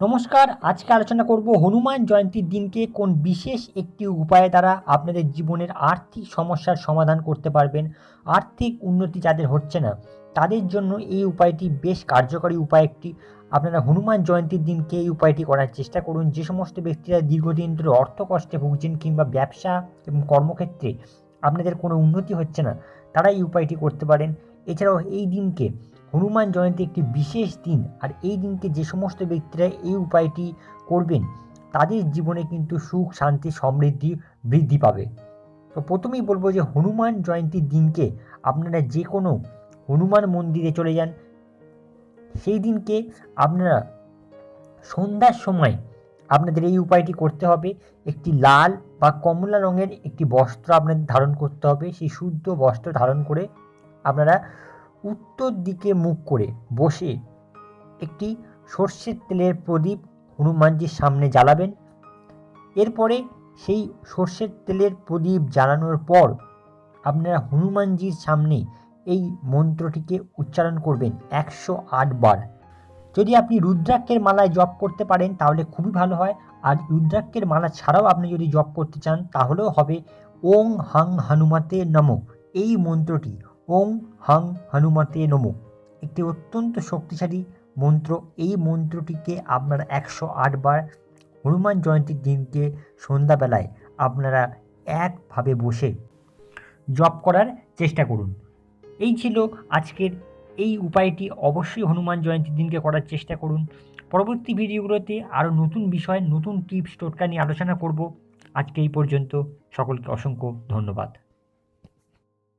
নমস্কার, আজকে আলোচনা করব হনুমান জয়ন্তীর দিনকে কোন বিশেষ একটি উপায়ে দ্বারা আপনাদের জীবনের আর্থিক সমস্যার সমাধান করতে পারবেন, আর্থিক উন্নতি যাদের হচ্ছে না, তাদের জন্য এই উপায়টি বেশ কার্যকরী উপায় একটি। আপনারা হনুমান জয়ন্তীর দিনকে এই উপায়টি করার চেষ্টা করুন। যে সমস্ত ব্যক্তিরা দীর্ঘদিন ধরে অর্থ কষ্টে ভুগছেন কিংবা ব্যবসা এবং কর্মক্ষেত্রে আপনাদের কোনো উন্নতি হচ্ছে না, তারা এই উপায়টি করতে পারেন। এছাড়াও এই দিনকে হনুমান জয়ন্তী একটি বিশেষ দিন। আর এই দিনকে যে সমস্ত ব্যক্তিরা এই উপায়টি করবেন, তাদের জীবনে কিন্তু সুখ, শান্তি, সমৃদ্ধি বৃদ্ধি পাবে। তো প্রথমেই বলব যে হনুমান জয়ন্তীর দিনকে আপনারা যে কোনো হনুমান মন্দিরে চলে যান। সেই দিনকে আপনারা সন্ধ্যার সময় আপনাদের এই উপায়টি করতে হবে। একটি লাল বা কমলা রঙের একটি বস্ত্র আপনাদের ধারণ করতে হবে। সেই শুদ্ধ বস্ত্র ধারণ করে আপনারা উত্তর দিকে মুখ করে বসে একটি সর্ষের তেলের প্রদীপ হনুমানজির সামনে জ্বালাবেন। এরপরে সেই সর্ষের তেলের প্রদীপ জ্বালানোর পর আপনারা হনুমানজির সামনে এই মন্ত্রটিকে উচ্চারণ করবেন একশো আট বার। যদি আপনি রুদ্রাক্ষের মালায় জপ করতে পারেন তাহলে খুবই ভালো হয়। আর রুদ্রাক্ষের মালা ছাড়াও আপনি যদি জপ করতে চান তাহলেও হবে ওং হাং হনুমাতে নমো। এই মন্ত্রটি ওং হাং হনুমতে নমো। একটি অত্যন্ত শক্তিশালী মন্ত্র। এই মন্ত্রটিকে আপনারা একশো আট বার হনুমান জয়ন্তীর দিনকে সন্ধ্যাবেলায় আপনারা একভাবে বসে জপ করার চেষ্টা করুন। এই ছিল আজকের এই উপায়টি। অবশ্যই হনুমান জয়ন্তীর দিনকে করার চেষ্টা করুন। পরবর্তী ভিডিওগুলোতে আরও নতুন বিষয়, নতুন টিপস, টোটকা নিয়ে আলোচনা করব। আজকে এই পর্যন্ত। সকলকে অসংখ্য ধন্যবাদ।